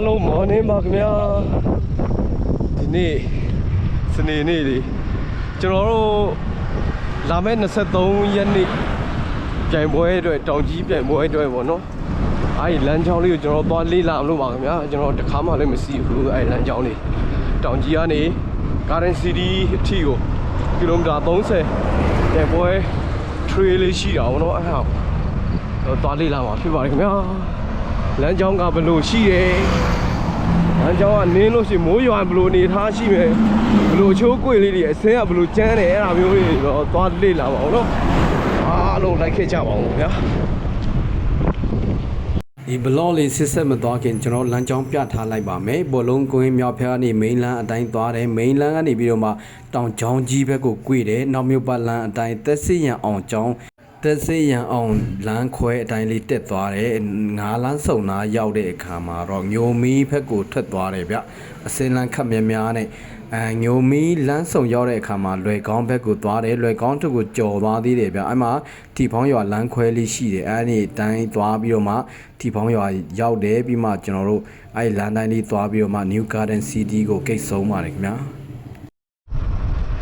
အားလုံးမော်နေပါခင်ဗျာဒီနေ့စနေနေ့လေကျွန်တော်တို့လာမယ့်23ရက်နေ့ပြိုင်ပွဲအတွက်တောင်ကြီးပြိုင်ပွဲအတွက်ပေါ့နော်အဲ့ဒီလမ်းကြောင်းလေးကိုကျွန်တော်သွားလေ့လာမလို့ပါခင်ဗျာကျွန်တော်တခါမှလည်းမရှိဘူးအဲ့ဒီလမ်းကြောင်းလေးတောင်ကြီးကနေ Garden City အထိကိုကီလိုမီတာ30ပြိုင်ပွဲ trail လေးရှိတာပေါ့နော်အဲ့ဒါကိုသွားလေ့လာမှာဖြစ်ပါတယ်ခင်ဗျာ လမ်းကြောင်းကဘယ်လိုရှိတယ်လမ်းကြောင်းကနင်းလို့ရှိရင်မိုးရွာဘယ်လိုအနေထားရှိမယ်ဘယ်လိုချိုးကွေလေးတွေအစင်းကဘယ်လိုကျန်းတယ်အဲ့ဒါမျိုးတွေတော့သွားလေ့လာပါအောင်နော်အားလုံးလိုက်ခဲ့ကြပါဦးဗျာဒီဘလော့လေးစစ်ဆက်မသွားခင်ကျွန်တော်လမ်းကြောင်းပြထားလိုက်ပါမယ်ဘောလုံးကွင်းမြောက်ဖက်ကနေမိန်လန်းအတိုင်းသွားတယ်မိန်လန်းကနေပြီးတော့မှတောင်ချောင်းကြီးဘက်ကိုကွေတယ်နောက်မြို့ပတ်လန်းအတိုင်းသက်စစ်ရန်အောင်ကျောင်း သက်စစ်ရန်အောင်လမ်းခွဲအတိုင်းလေးတက်သွားတယ်ငါးလန်းစုံနာရောက်တဲ့အခါမှာတော့ညိုမီဘက်ကိုထွက်သွားတယ်ဗျအစင်းလန်းခတ်များများနဲ့အဲညိုမီလမ်းစုံရောက်တဲ့အခါမှာလွယ်ကောင်းဘက်ကိုသွားတယ်လွယ်ကောင်းတစ်ကိုကြော်သွားသေးတယ်ဗျအဲ့မှာတီဖောင်းရွာလမ်းခွဲလေးရှိတယ်အဲ့ဒီအတိုင်းသွားပြီးတော့မှတီဖောင်းရွာရောက်တယ်ပြီးမှကျွန်တော်တို့အဲ့ဒီလမ်းတိုင်းလေးသွားပြီးတော့မှ New Garden City ကိုကိတ်ဆုံးပါတယ်ခင်ဗျာ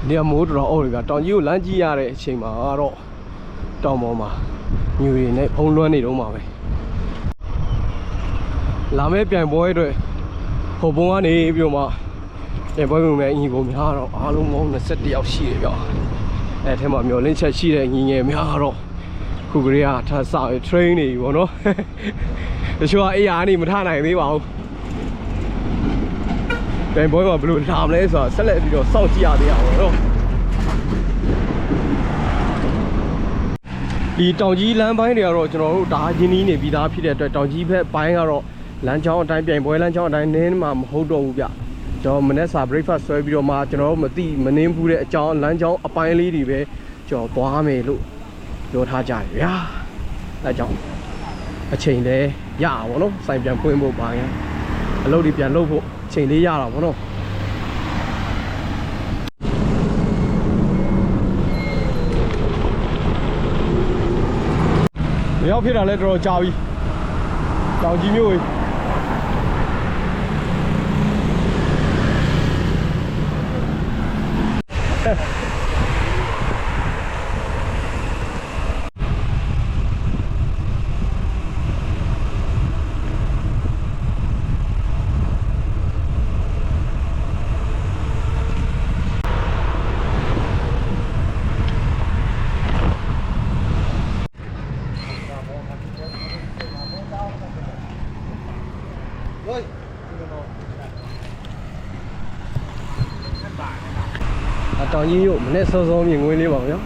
နေရာမိုးတော်တော်အုပ်ရဗျာတောင်ကြီးကိုလမ်းကြီးရတဲ့အချိန်မှာတော့ တောင်ပေါ်မှာညူရီနဲ့ဖုံးလွှမ်းနေတော့မှာပဲလာမယ့်ပြိုင်ပွဲအတွက်ဟိုဘုံကနေပြီးတော့မှပြိုင်ပွဲဝင်မဲ့အညီကိုများတော့အားလုံးပေါင်း21ယောက်ရှိတယ်ဗျာအဲထဲမှာမျောလင်းချက်ရှိတဲ့ညီငယ်များတော့ခုကလေးကထားစ train နေပြီဗောနော်တချို့ကအေးရနေမထနိုင်သေးပါဘူးပြိုင်ပွဲမှာဘယ်လိုလာမလဲဆိုတာဆက်လက်ပြီးတော့စောင့်ကြည့်ရသေးရပါတော့ ဒီတောင်ကြီးလမ်းပိုင်းတွေကတော့ကျွန်တော်တို့ဒါရင်းနှီးနေပြီးသားဖြစ်တဲ့အတွက်တောင်ကြီးဘက်ပိုင်းကတော့လမ်းကြောင်းအတိုင်းပြိုင်ပွဲလမ်းကြောင်းအတိုင်းနင်းမှာမဟုတ်တော့ဘူးဗျကျွန်တော်မနေ့စာ breakfast ဆွဲပြီးတော့မှကျွန်တော်တို့မသိမနှင်းဘူးတဲ့အကြောင်းလမ်းကြောင်းအပိုင်းလေးတွေပဲကျွန်တော်သွားမယ်လို့ပြောထားကြတယ်ဗျာအဲကြောင့်အချိန်လဲရအောင်ဗောနော်စိုင်ပြန်ဖွင့်ဖို့ပါရင်အလုပ်တွေပြန်လုပ်ဖို့အချိန်လေးရတာဗောနော် ရောက်ဖြစ်တာလဲတော်တော်ကြာပြီတောင်ကြီးမျိုးကြီးအ တောင်ကြီးမျိုးမနေ့စောစောမြင်ငွေလေးပါဗျာ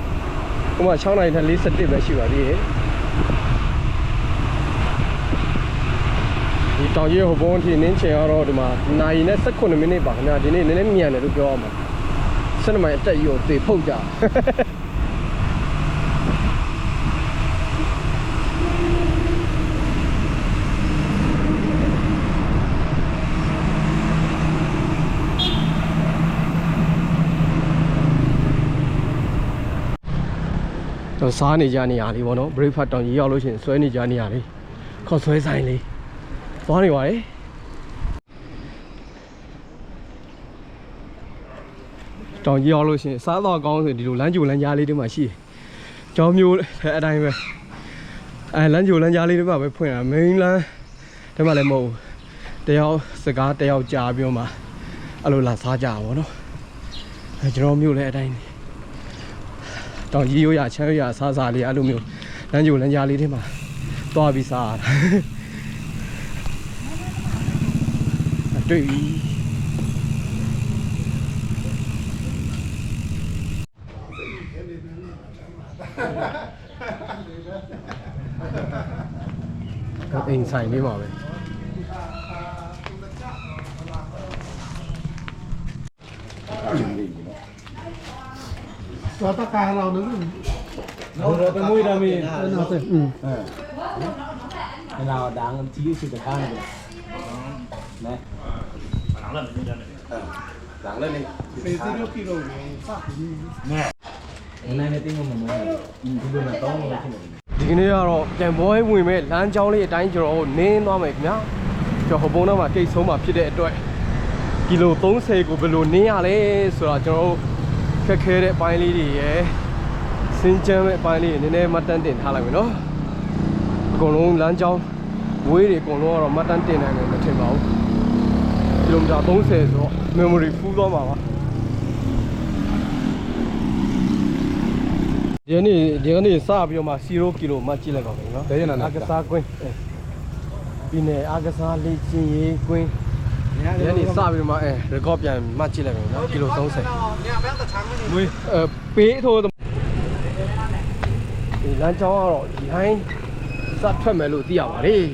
ဟိုမှာ6နိုင်ထက်41ပဲရှိပါသေးတယ်ဒီတောင်ကြီးဟိုဘုံအထိနင်းချင်ကတော့ဒီမှာနိုင်နဲ့18မိနစ်ပါခင်ဗျာဒီနေ့နည်းနည်းမြန်တယ်လို့ပြောရမှာ7မိုင်အတက်ကြီးကိုသေဖုတ်ကြ စားနေကြနေရလေးပေါ့နော် breakfast တောင်ကြီးရောက်လို့ရှိရင်ဆွဲနေကြနေရလေးခေါက်ဆွဲဆိုင်လေးသွားနေပါလေတောင်ကြီးရောက်လို့ရှိရင်စားတော့ကောင်းဆိုဒီလိုလမ်းကြိုလမ်းကြားလေးတွေမှာရှိတယ်ကျောင်းမျိုးလည်းအတိုင်းပဲအဲလမ်းကြိုလမ်းကြားလေးတွေမှာပဲဖွင့်တာ main လမ်းတွေမှာလည်းမဟုတ်ဘူးတယောက်စကားတယောက်ကြားပြီးတော့မှအဲ့လိုလာစားကြတာပေါ့နော်အဲကျွန်တော်မျိုးလည်းအတိုင်း တောင်ကြီးရိုးရချမ်းရိုးရစားစားလေးအဲ့လိုမျိုးလမ်းကြိုလမ်းကြားလေးတွေမှာသွားပြီးစားရတာအတွေ့ပြီအိမ်ဆိုင်လေးမှာပဲ เราต้องการเรานึก เราไปมุ้ยดามี เราสิอืม เราดังที่สุดจะข้างเลยนะหลังเริ่มหลังเริ่มนี่ เป็นที่ลูกกิโลเนี่ยฝากอยู่นี่ ในในติ้งมันมันဒီလိုနဲ့တောင်းလို့ဖြစ်နေတယ် ဒီကနေ့ကတော့ပြန်ပွဲဝင်မဲ့လမ်းကြောင်းလေးအတိုင်းကျွန်တော်တို့နင်းသွားမယ်ခင်ဗျာပြ ကျွန်တော်ဟိုပုံတော့မှာကိတ်ဆုံးမှာဖြစ်တဲ့အတွက်ကီလို30ကိုဘယ်လိုနင်းရလဲဆိုတော့ကျွန်တော်တို့ခ က်ခဲတဲ့အပိုင်းလေးတွေရယ်စင်ကြမ်းတဲ့အပိုင်းလေးတွေနည်းနည်းမှတ်တမ်းတင်ထားလိုက်မယ်နော်အကုန်လုံးလမ်းကြောင်းဝေးတွေအကုန်လုံးကတော့မှတ်တမ်းတင်နိုင်တယ်မထင်ပါဘူးကီလိုမီတာ30ဆိုတော့ memory full သွားမှာပါဒီနေ့ဒီနေ့စပြီးတော့မှ0ကီလိုမှတ်ကြည့်လိုက်ပါမယ်နော်ဘယ်ရနာနာအကစားကွင်းပြည်နယ်အကစားလေ့ကျင့်ရေးကွင်း ဒီနေ့စပြီးတော့မှအဲ record ပြန်မှတ်ကြည့်လိုက်မယ်နော်ကီလို30မွေးအဲပေးထိုးဒီလမ်းကြောင်းကတော့ဒီဟိုင်းစထွက်မယ်လို့သိရပါတယ်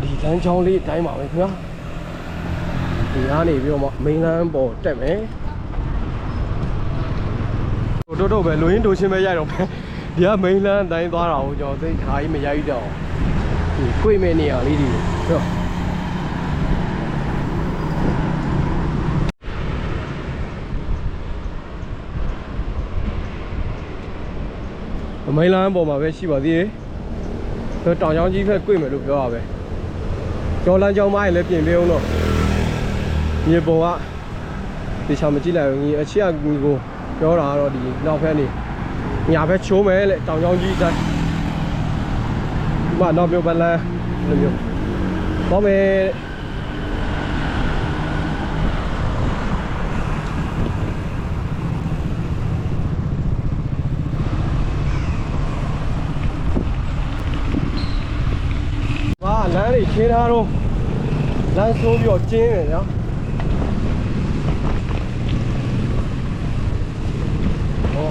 ဒီလမ်းကြောင်းလေးအတိုင်းပါပဲခင်ဗျာဒီကနေပြီးတော့မှမိန်းလမ်းပေါ်တက်မယ် တို့တို့ပဲလူရင်းတို့ချင်းပဲရိုက်တော့မယ်ဒီကမိန်းလမ်းအတိုင်းသွားတာကိုကျွန်တော်သိခါကြီးမရိုက်တော့ဒီကိုယ်မဲ့နေရာလေးတွေပြောမိန်းလမ်းပေါ်မှာပဲရှိပါသေးတယ်ဆိုတောင်ချောင်းကြီးဖက်ကိုယ်မယ်လို့ပြောတာပဲကျော်လန်းကျောင်းမိုင်းလည်းပြင်ပေးအောင်တော့မြေပုံကဒီချာမကြည့်လိုက်ဘူးညီအချစ်ကညီကိုပြောတာက တော့ဒီနောက်ဖက်နေညာဖက်ချိုးမယ်လေတောင်ကျောင်းကြီးတိုင်းဒီမှာနောက်မျိုးပလန်းလိုမျိုးတော့မယ်ဟာလမ်းလေးရှင်းထားတော့လမ်းဆိုးပြီးတော့ကျင်းတယ်ညာဟော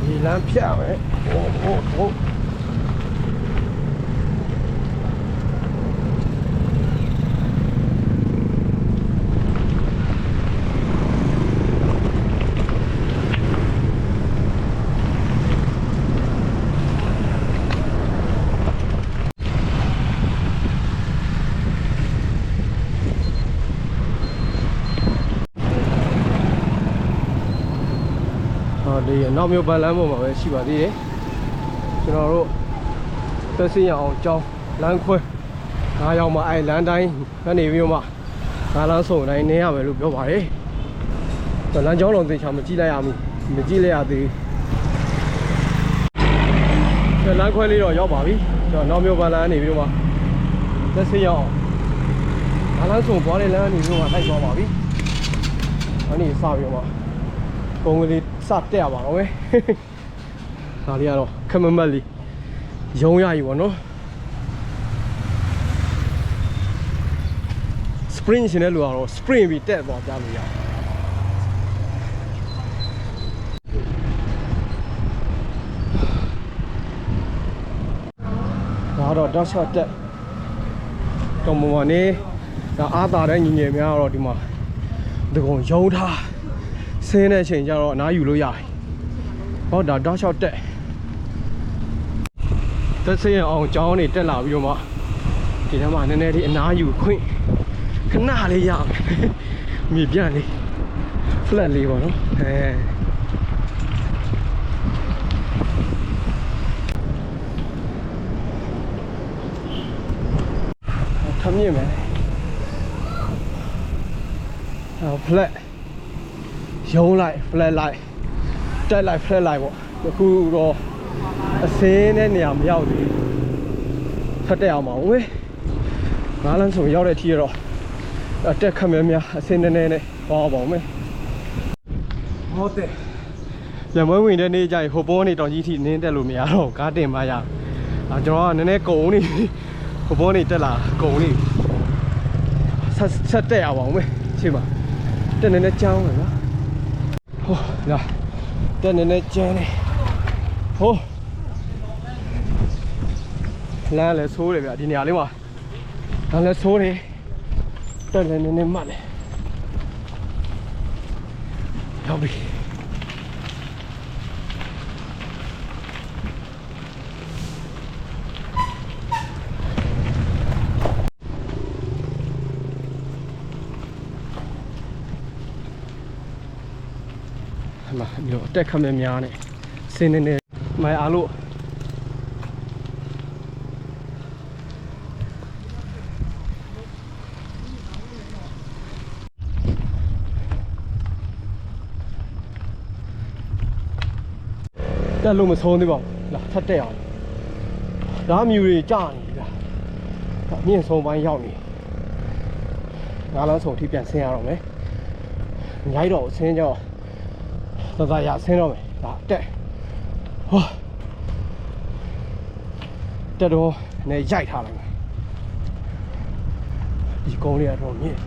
ဒီလမ်းဖြတ်မယ်ဟိုဟိုဟို ဟောဒီနောက်မျိုးပလန်းပေါ်မှာပဲရှိပါသေးတယ်ကျွန်တော်တို့သက်စင်ရအောင်ကြောင်းလမ်းခွဲငါရောက်မှအဲ့လမ်းတိုင်းကနေပြီးတော့မှငါလမ်းစုံတိုင်းနင်းရမယ်လို့ပြောပါတယ်ဆိုလမ်းကြောင်းလုံးသေချာမကြည့်လိုက်ရဘူးမကြည့်လိုက်ရသေးဘူးလမ်းခွဲလေးတော့ရောက်ပါပြီကျွန်တော်နောက်မျိုးပလန်းနေပြီးတော့မှသက်စင်ရအောင်ငါလမ်းစုံသွားတဲ့လမ်းကနေပြီးတော့မှလိုက်သွားပါပြီအဲ့ဒီစပြီးတော့မှပုံကလေး စတက်ရပါတော့ပဲဒါလေးကတော့ခက်မမက်လေးရုံးရည်ပေါ့နော် spring ရှင်တဲ့လူကတော့ spring ပြီးတက်သွားကြလို့ရတယ်ဒါတော့ dash shot တက်တော့မမနေဒါအားသာတဲ့ညီငယ်များကတော့ဒီမှာဒီကုံရုံးထား ဆင်းတဲ့အချိန်ကျတော့အနားယူလို့ရတယ်။ဟောဒါတောက်လျှောက်တက်။တက်စရင်အောင်ကျောင်းနေတက်လာပြီးတော့မှဒီထဲမှာနည်းနည်းလေးအနားယူခွင့်ခဏလေးရမယ်။မြေပြန့်လေး flat လေးပေါ့နော်။အဲထမ်းမြင့်မယ်။ဟော flat ရုံးလိုက် flat လိုက်တက်လိုက် flat လိုက်ပေါ့အခုတော့အစင်းတဲ့နေရာမရောက်သေးဘူးဖတ်တက်အောင်ပါဝေးငါးလမ်းဆိုရောက်တဲ့အထိတော့အတက်ခက်မဲများအစင်းနည်းနည်းနဲ့သွားပါဦးမယ်ဟုတ်တယ်ညမွေးဝင်တဲ့နေ့ကျရင်ဟိုဘောနေတောင်ကြီးထိနင်းတက်လို့မရတော့ကားတင်ပါရအာကျွန်တော်ကနည်းနည်းကုံနေဟိုဘောနေတက်လာကုံနေဆက်ဆက်တက်ရပါဦးမယ်ချိန်ပါတက်နေနေကြောင်းတယ်နော် ဟိုလာတက်နေနေကျန်းနေဟိုလမ်းလည်းဆိုးတယ်ဗျဒီနေရာလေးမှာလမ်းလည်းဆိုးတယ်တတက်လည်းနည်းနည်းမှတ်တယ်ရောက်ပြီ ဟမှာမျိုးအတက်ခမဲများနဲ့စင်းနေနေမိုင်အားလို့တက်လို့မဆုံးသေးပါဘူးလာထပ်တက်အောင်ဒါမြူတွေကြာနေပြီလားဒါမြင့်ဆုံးပိုင်းရောက်နေငါးလမ်းဆုံးအထိပြန်ဆင်းရတော့မယ်ညိုက်တော့ဆင်းကြော သသာရဆင်းတော့မယ်ဒါတက်ဟောတက်တော့နဲ့ရိုက်ထားလိုက်မယ်ဒီကုန်းလေးကတော့မြင့်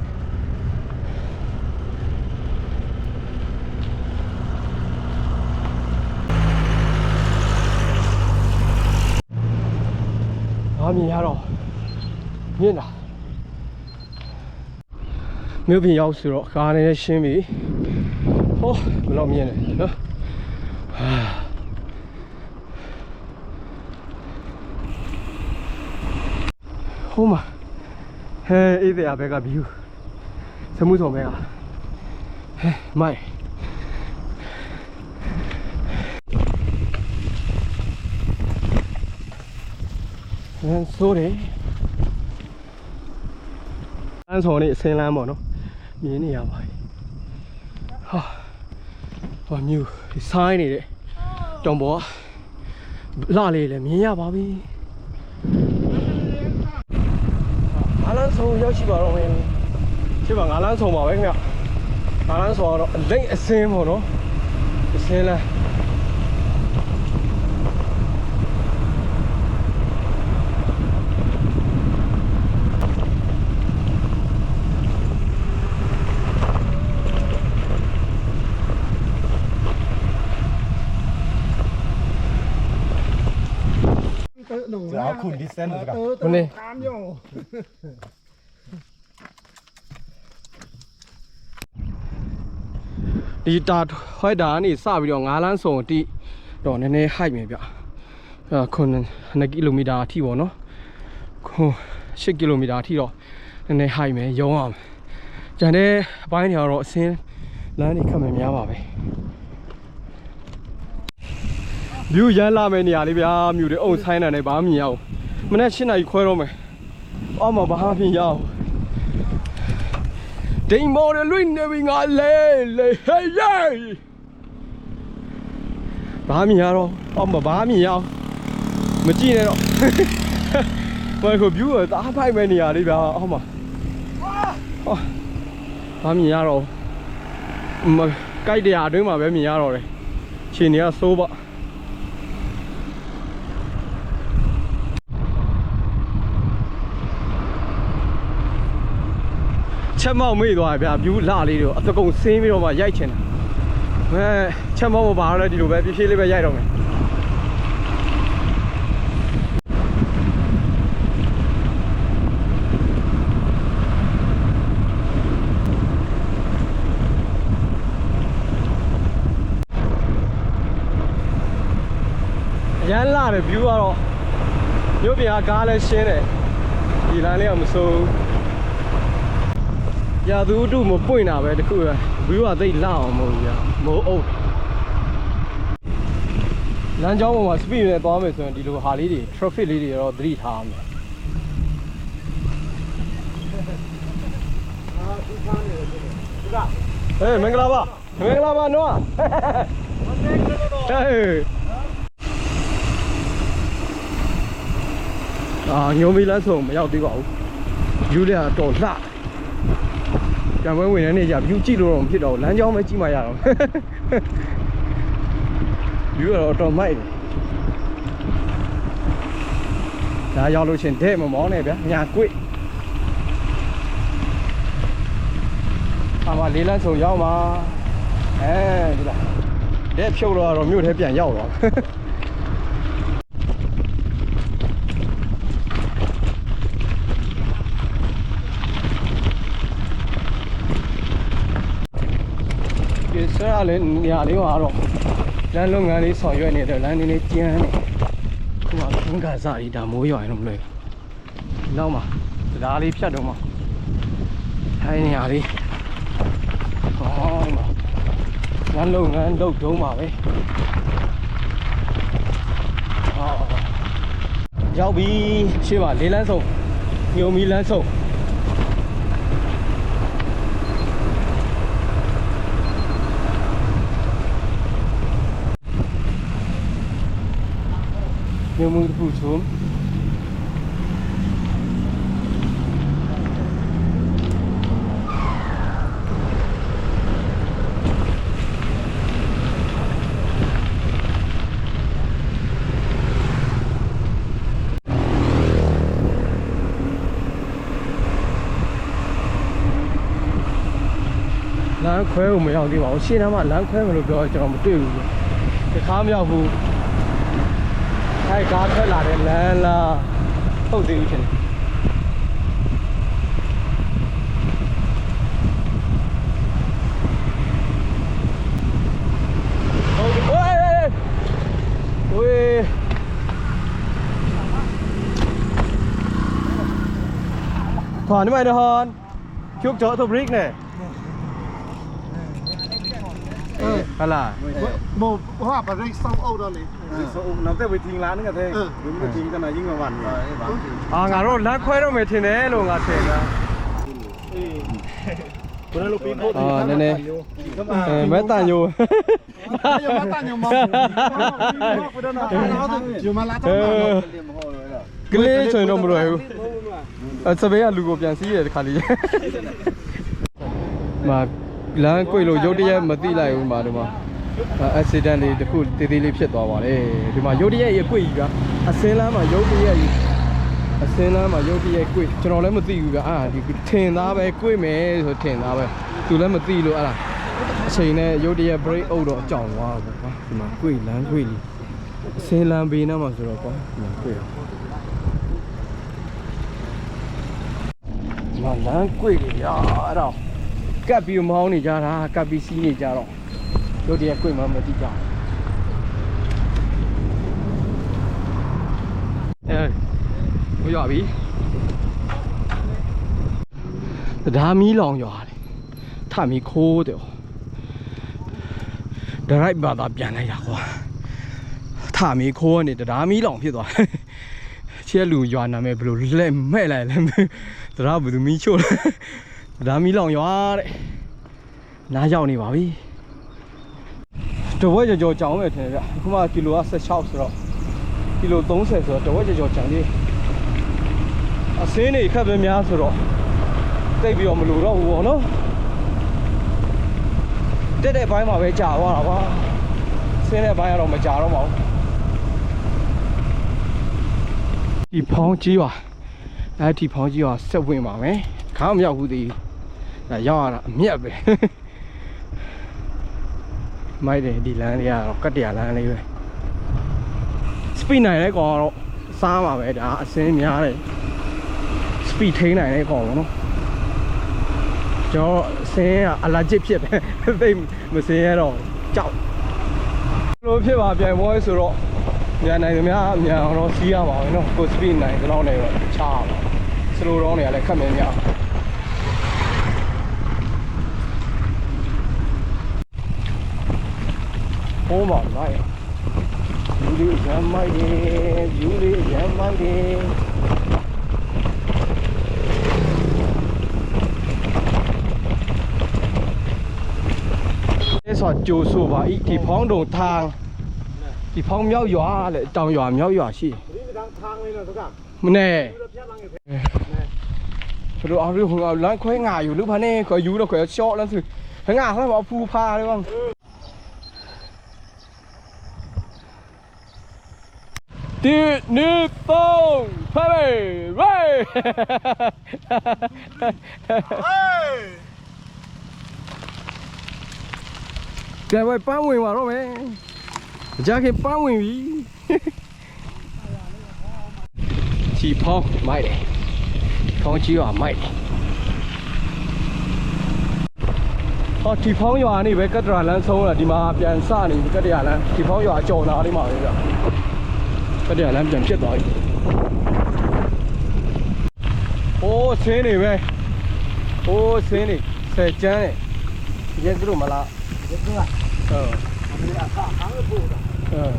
ငါမြင်ရတော့မြင့်တာမြို့ပြင်ရောက်ဆိုတော့ကားနဲ့ရှင်းပြီဟော ဘယ်လောက်မြင့်လဲနော်ဟာဟိုမှာဟဲအေးတဲ့ဘက်က view စမှုဆောင်ဘက်ကဟဲမိုင်ဟမ်ဆိုးတယ်အန်းဆောင်နေအစင်းလမ်းပေါ့နော်မြင်နေရပါပြီဟာ ဟောမြူဒီဆိုင်နေတဲ့တောင်ပေါ်ကလာလေးလည်းမြင်ရပါပြီငါးလန်းဆောင်ရောက်ရှိပါတော့မယ်ရှိပါငါးလန်းဆောင်ပါပဲခင်ဗျငါးလန်းဆောင်ကတော့အလိမ့်အစင်းပေါ့နော်အစင်းလ 군 리센드 가. 오늘 까 묘. 이 다회단이 싸비려 가란 소티 또 네네 하이메 벼. 아, 군 2km အထိပေါ့နော်။ခု8 km အထိတော့နည်းနည်းဟိုက်မယ်ရုံးအောင်။ကျန်တဲ့အပိုင်းတွေကတော့အစင်းလမ်းတွေခက်မယ်များပါပဲ။ view ရမ်းလာမယ့်နေရာလေးဗျာမြူတွေအုံဆိုင်တာနဲ့ဘာမှမမြင်ရဘူးမနေ့7နာရီခွဲတော့မယ်အော်မဘာမှမမြင်ရဘူးဒိန်မော်ရလွိနေပြီငါလေလေဟေးယေဘာမြင်ရတော့အော်မဘာမြင်ရအောင်မကြည့်နဲ့တော့ဘာကို view ကတားဖိုက်မဲ့နေရာလေးဗျာအော်မဟောဘာမြင်ရတော့မကြိုက်တရားအတွင်းမှာပဲမြင်ရတော့တယ်ခြေနေကစိုးပါ ချက်မောက်မေ့သွားတယ်ဗျာ view လှလေးတွေအတကုံဆင်းပြီးတော့မှရိုက်ချင်တာမဲချက်မောက်မပါတော့ဒီလိုပဲပြည့်ပြည့်လေးပဲရိုက်တော့မယ်အရမ်းလှတယ် view ကတော့မြို့ပြင်ကကားလည်းရှင်းတယ်ဒီလမ်းလေးကမစိုးဘူး ရာသူတို့မပွင့်တာပဲတခုပဲဘီးကသိတ်လောက်အောင်မဟုတ်ဘူးညာမိုးအုပ်လမ်းကြောင်းပေါ်မှာ speed နဲ့သွားမယ်ဆိုရင်ဒီလိုဟာလေးတွေ traffic လေးတွေတော့သတိထားရမယ်ဟေးမင်္ဂလာပါမင်္ဂလာပါနော်ဟေးအာညုံမီလမ်းဆုံးမရောက်သေးပါဘူးယူလေးကတော့လှ ကံပွဲဝင်တဲ့နေ့ကျ view ကြည့်လို့တော့မဖြစ်တော့ဘူးလမ်းကြောင်းပဲကြည့်မှရတော့ view ကတော့တော်မိုက်တယ်ဒါရောက်လို့ချင်းတဲ့မမောင်းနဲ့ဗျာညာကွိ့အမလေးလန်းဆုံရောက်မှာအဲဒီလားတဲ့ဖြုတ်တော့တော့မြို့ထဲပြန်ရောက်တော့ ဒီဆရာလေးနေရာလေးမှာတော့လမ်းလုပ်ငန်းလေးဆောင်ရွက်နေတယ်လမ်းလေးလေးကျန်းနေခုမှဘင်္ဂါစာရီဒါမိုးရွာရင်တော့မလွယ်ဘူးနောက်မှာတရားလေးဖြတ်တော့မှာထိုင်းနေရာလေးဟောဒီမှာလမ်းလုပ်ငန်းလုပ်တုံးပါပဲဟောရောက်ပြီရှေ့မှာလေးလမ်းဆုံးညုံမီလမ်းဆုံး မြို့မှုတစ်ခုချုံးလမ်းခွဲကိုမရောက်သေးပါဘူးရှင်းနားမှာလမ်းခွဲမလို့ပြောတော့ကျွန်တော်မတွေ့ဘူးတခါမရောက်ဘူး အဲ့ကားထွက်လာတဲ့လမ်းလားဟုတ်သေးဘူးရှင်ဟုတ်ပြီဝေးဝေး ဟုတ်လားမဟုတ်ဟိုကဗရိတ်စောင်းအောက်တော့လေဆိုနောက်တဲ့ဝေထင်းလာနေကတဲ့ဘယ်မှာထင်းတနာရင်းမှာဝန်နေအာငါတို့လက်ခွဲတော့မယ်ထင်တယ်လို့ငါထင်တာအေးဘယ်လိုပြီးဖို့ဒီကနေ့အဲမတန်ညိုမတန်ညိုမတန်ညိုမဟုတ်ဘူးမလာတော့ကလေးချွင်တော့မလွယ်ဘူးအစပေးကလူကိုပြန်စီးရတဲ့ခါလေးမာ လမ်းကွေလို့ရုတ်တရက်မသိလိုက်ဘူးမာဒီမှာအက်ဆီဒန့်လေးတစ်ခုတေးသေးလေးဖြစ်သွားပါတယ်ဒီမှာရုတ်တရက်ရကွေကြီးကအစင်းလမ်းမှာရုတ်တရက်ကြီးအစင်းလမ်းမှာရုတ်တရက်ကွေကျွန်တော်လည်းမသိဘူးကအာဒီထင်သားပဲကွေမယ်ဆိုထင်သားပဲသူလည်းမသိလို့အဲ့ဒါအချိန်နဲ့ရုတ်တရက် break အုပ်တော့အကြောင်သွားပါကွာဒီမှာကွေလမ်းကွေလေးအစင်းလမ်းဘေးနားမှာဆိုတော့ကွာဒီမှာကွေတော့ဒီမှာလမ်းကွေ့လေဗျာအဲ့တော့ ကပ်ပြီးမောင်းနေကြတာကပ်ပြီးစီးနေကြတော့တို့တည်းကွေ့မှမသိကြဘူးအဲဟိုရွာပြီတရားမီးလောင်ရွာတယ်ထမီးခိုးတယ်ဒရိုက်ဘာသာပြန်လိုက်တာကွာထမီးခိုးကနေတရားမီးလောင်ဖြစ်သွားတယ်ချဲလူရွာနာမည်ဘယ်လိုလက်မဲ့လိုက်လဲမသိဘူးတရားဘယ်သူမီးချို့လဲ တရားမီးလောင်ရွာတဲ့နားရောက်နေပါပြီတဝက်ကြော်ကြော်ကြောင်းပဲထင်တယ်ဗျအခုမှကီလိုက16ဆိုတော့ကီလို30ဆိုတော့တဝက်ကြော်ကြော်ကြံသေးအစင်းနေခက်ပဲများဆိုတော့တိတ်ပြီးတော့မလိုတော့ဘူးပေါ့နော်တက်တဲ့ဘိုင်းမှာပဲကြာသွားတာပါဆင်းတဲ့ဘိုင်းကတော့မကြာတော့ပါဘူးဒီဖောင်းကြီးပါအဲ့ဒီဖောင်းကြီးကဆက်ဝင်ပါမယ်ခါမရောက်ဘူးသေးဘူးအဲ ရောက်ရတာအမြတ်ပဲမိုက်တယ်ဒီလမ်းလေးကတော့ကတ်တရလမ်းလေးပဲစပီနိုင်တဲ့ကောင်ကတော့စားမှာပဲဒါအစင်းများတယ်စပီထိန်းနိုင်တဲ့ကောင်ပေါ့နော်ကျွန်တော်အစင်းကအလာဂျစ်ဖြစ်တယ်သိပ်မစင်းရတော့ကြောက်လိုဖြစ်ပါပြန်ပွဲဆိုတော့မြန်နိုင်သမျှမြန်အောင်တော့စီးရပါမယ်နော်ကိုစပီနိုင်တဲ့လောက်နဲ့တော့ချားပါစလိုရောင်းတွေကလည်းခက်မြန်ကြ ဟိုးပါလိုက်ယူလေးရမ်းမိုက်တယ်ယူလေးရမ်းမိုက်တယ်အဲ့ဆိုကြိုးဆိုပါဤဒီဖောင်းတုံทางဒီဖောင်းမြောက်ရွာလေတောင်ရွာမြောက်ရွာရှိ đi đang thang lên rồi tất cả မနဲ့ đưa phép lăng người ဘယ်လိုအောင်လို့ဟိုလမ်းခွဲငါอยู่หรือเปล่าเนี่ยခွဲယူတော့ခွဲရှော့လမ်းသူငါဟောบอกဖူพาเ ဒီနေပေါင်းဖဲပဲဝေးကဲဝေးပန်းဝင်ပါတော့မယ်ကြာခင်ပန်းဝင်ပြီချီဖောင်းမိုက်တယ်ဖောင်းကြီးကမိုက်တယ်ဟေဟောဒီဖောင်းရွာနေပဲကတ္တရာလမ်းဆုံးလာဒီမှာပြန်စနေပြီကတ္တရာလမ်းဒီဖောင်းရွာအကျော်နာလေးမှာပဲဗျက တတိယလမ်းပြန်ဖြစ်သွားပြီ။အိုးဆင်းနေပဲ။အိုးဆင်းနေဆယ်ကျန်းနေ။ရဲသူတို့မလား။ရဲသူကဟုတ်။အမေကဟာဟာပို့တာ။ဟုတ်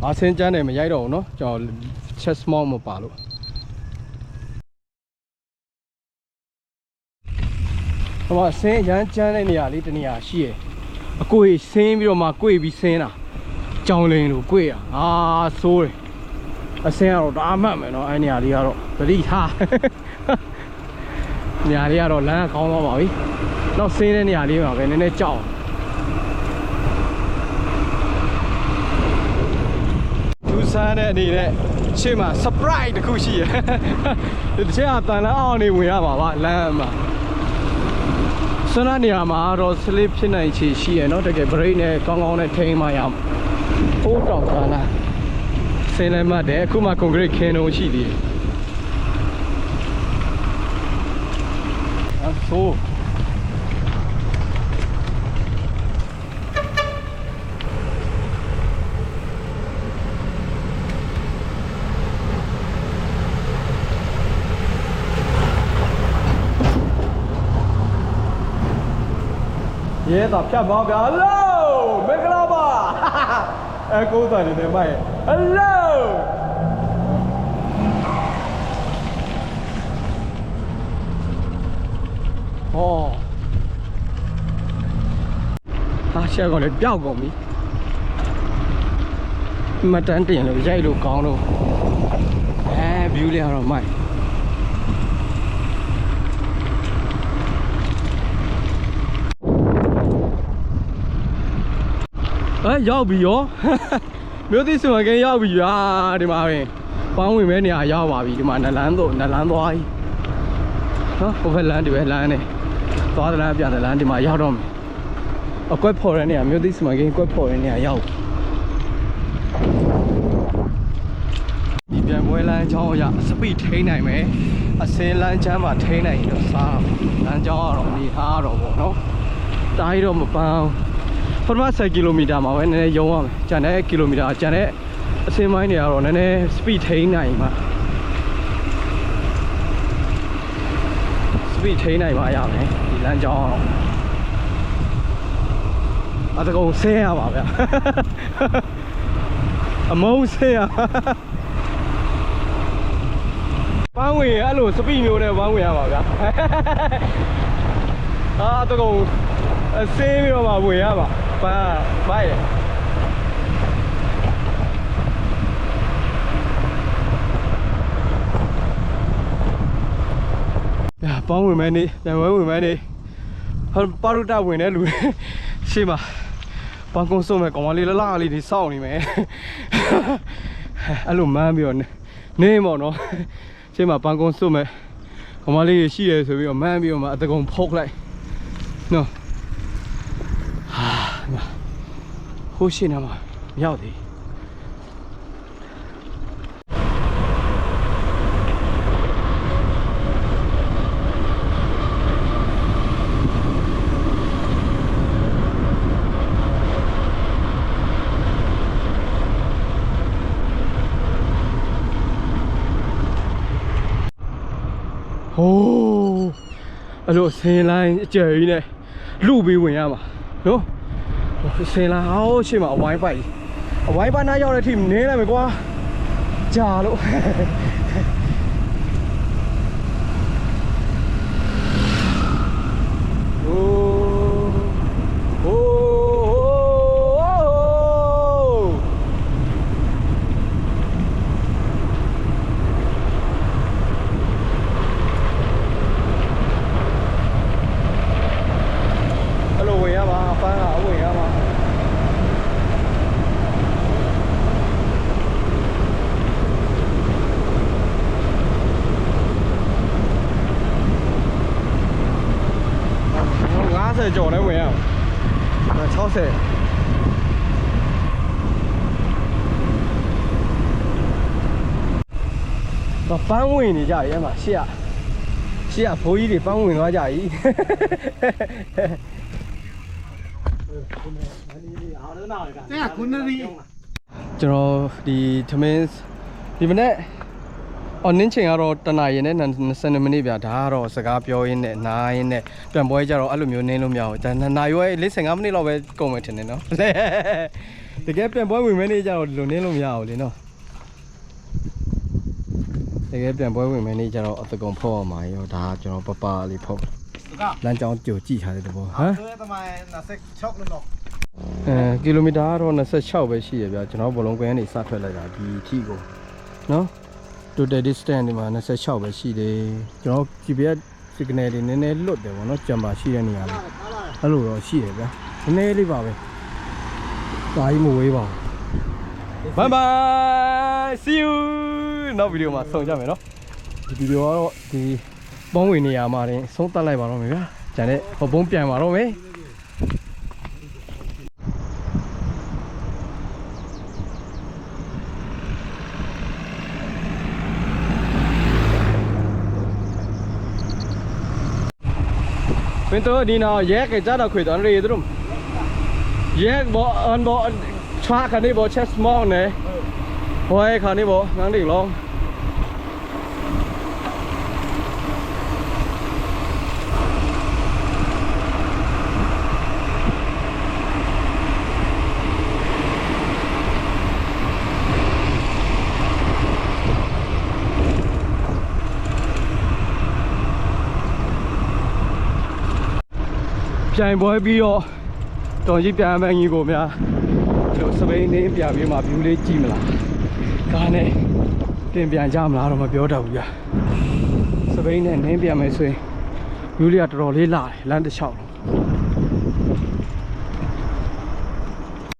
။အာဆင်းကျန်းနေမရိုက်တော့ဘူးနော်။ကျွန်တော် chest mount မပါလို့။ဟိုမှာဆင်းရမ်းကျန်းတဲ့နေရာလေးတနေရာရှိရယ်အကိုကြီးဆင်းပြီးတော့မှကိုယ်ပြီးဆင်းတာ။ ကြောင်လင်းလို့ကွေရအာဆိုးတယ်အဆင်းကတော့တအားမှတ်မယ်နော်အဲ့နေရာလေးကတော့သတိထားနေရာလေးကတော့လမ်းကကောင်းသွားပါပြီနောက်ဆင်းတဲ့နေရာလေးမှာပဲနည်းနည်းကြောက်သူဆန်းတဲ့အနေနဲ့ရှေ့မှာ surprise တစ်ခုရှိရယ်ဒီတစ်ချက်ကတန်လန်းအောင်နေဝင်ရပါပါလမ်းမှာ ဆွမ်းနာနေရာမှာတော့ slip ဖြစ်နိုင်ချေရှိရယ်เนาะတကယ် brake နဲ့ကောင်းကောင်းနဲ့ထိန်းမှရအောင် ဟိုးတောင်သာလာဆင်းလိုက်မှတ်တယ်အခုမှ concrete ခင်းတော့ရှိသေးတယ်အဆိုးရဲတော့ဖြတ်ပါဗျာ hello မင်္ဂလာပါ အဲကိုယ်တိုင်နေမိုက် hello ဟောအားရှက်ကောင်လည်းပျောက်ကုန်ပြီမတန်းတင်လို့ရိုက်လို့ကောင်းလို့အဲ view လေးကတော့မိုက် အဲရောက်ပြီရောမြို့သစ်စုံကင်းရောက်ပြီဗျာဒီမှာပဲပန်းဝင်မဲ့နေရာရောက်ပါပြီဒီမှာနလန်းတော့နလန်းသွားပြီနော်ဟိုဘက်လမ်းဒီဘက်လမ်းနဲ့သွားတဲ့လမ်းပြန်တဲ့လမ်းဒီမှာရောက်တော့မယ်အကွက်ဖော်တဲ့နေရာမြို့သစ်စုံကင်းကွက်ဖော်တဲ့နေရာရောက်ဒီပြန်ပွဲလမ်းကြောင်းအရစပိထိန်းနိုင်မယ်အစင်းလမ်းချမ်းမှာထိန်းနိုင်ရင်တော့စားလမ်းကြောင်းကတော့အနေထားတော့ပေါ့နော်တားရတော့မပန်း ပထမ10ကီလိုမီတာမှာပဲနည်းနည်းယုံရမယ်။ကျန်တဲ့ကီလိုမီတာကျန်တဲ့အစင်းမိုင်းတွေကတော့နည်းနည်း speed ထိန်းနိုင်မှာ speed ထိန်းနိုင်မှာရမယ်ဒီလမ်းကြောင်းကတော့အတကုံဆင်းရပါဗျာအမုန်းဆင်းရပန်းဝင်အဲ့လို speed မျိုးနဲ့ပန်းဝင်ရပါဗျာအာတကုံအဆင်းပြီးတော့မှဝင်ရပါ ပန်းဘိုက်ရညာပေါင်းဝင်မဲနေပြန်ဝဲဝင်မဲနေဟောပါရုတဝင်တဲ့လူတွေရှေ့မှာပန်းကုန်းစုံမဲ့ကောင်မလေးလလလေးတွေစောင့်နေမယ်အဲ့လိုမန်းပြီးတော့နေနေမော်နော်ရှေ့မှာပန်းကုန်းစုံမဲ့ကောင်မလေးတွေရှိရဆိုပြီးတော့မန်းပြီးတော့မှအတကုံဖုတ်လိုက်နော် ဟိုးရှင်းနေမှာမရောက်သေးဟိုးအဲ့လိုဆင်းလိုင်းအကျယ်ကြီးနဲ့လူပြီးဝင်ရမှာနော် ဆင်လာဟောရှေ့မှာအဝိုင်းပိုက်အဝိုင်းပိုက်နားရောက်တဲ့အထိနင်းလိုက်မယ်ကွာကြာလို့ 60တော့ပန်းဝင်နေကြပြီအဲ့မှာရှေ့ကရှေ့ကဘိုးကြီးတွေပန်းဝင်သွားကြပြီတဲ့ခုနရီကျွန်တော်ဒီသမင်းဒီမနေ့ အော်နင်းချိန်ကတော့တနာရီနဲ့20မိနစ်ပြဒါကတော့စကားပြောရင်းနဲ့နားရင်းနဲ့ပြန်ပွဲကြတော့အဲ့လိုမျိုးနင်းလို့မရဘူးဒါနာရီဝဲ45မိနစ်လောက်ပဲကုန်မယ်ထင်တယ်နော်တကယ်ပြန်ပွဲဝင်မဲနေကြတော့လုံနင်းလို့မရဘူးလေနော်တကယ်ပြန်ပွဲဝင်မဲနေကြတော့အတကုံဖောက်အောင်ပါရောဒါကျွန်တော်ပပလေးဖောက်လမ်းကြောင်းကြိုကြည့်ထားတဲ့တဘောဟမ်26လို့နော်အဲကီလိုမီတာကတော့26ပဲရှိရဗျာကျွန်တော်ဘလုံးကွဲကနေစထွက်လိုက်တာဒီအထိကိုနော် total distance ဒီမှာ26ပဲရှိတယ်ကျွန်တော် GPS signal တွေနည်းနည်းလွတ်တယ်ဗောနော်ကြံပါရှိတဲ့နေရာလေးအဲ့လိုတော့ရှိတယ်ဗျာနည်းနည်းလေးပါပဲစာကြီးမဝေးပါဘူး bye bye see you နောက်ဗီဒီယိုမှာဆုံကြမယ်နော်ဒီဗီဒီယိုကတော့ဒီပေါင်းဝင်နေရာမှာတင်ဆုံးတက်လိုက်ပါတော့မယ်ဗျာကျန်တဲ့ဟောပုံးပြန်ပါတော့မယ် Pintu di na yek ke jada khoi don ri drum. Yek bo an bo chwa kha ni bo chest small ne. Hoi kha ni bo ngang đi long. Pian boy ပြီးတော့တော်ကြီးပြန်မယ်ကြီးကိုများဒီလိုစပိန်နေပြပြီးမှ view လေးကြည့်မလားကားနဲ့တင်ပြန်ကြမလားတော့မပြောတတ်ဘူးကြာစပိန်နဲ့နင်းပြန်မယ်ဆိုရင် view လေးကတော်တော်လေးလာတယ်လမ်းတစ်လျှောက်လုံး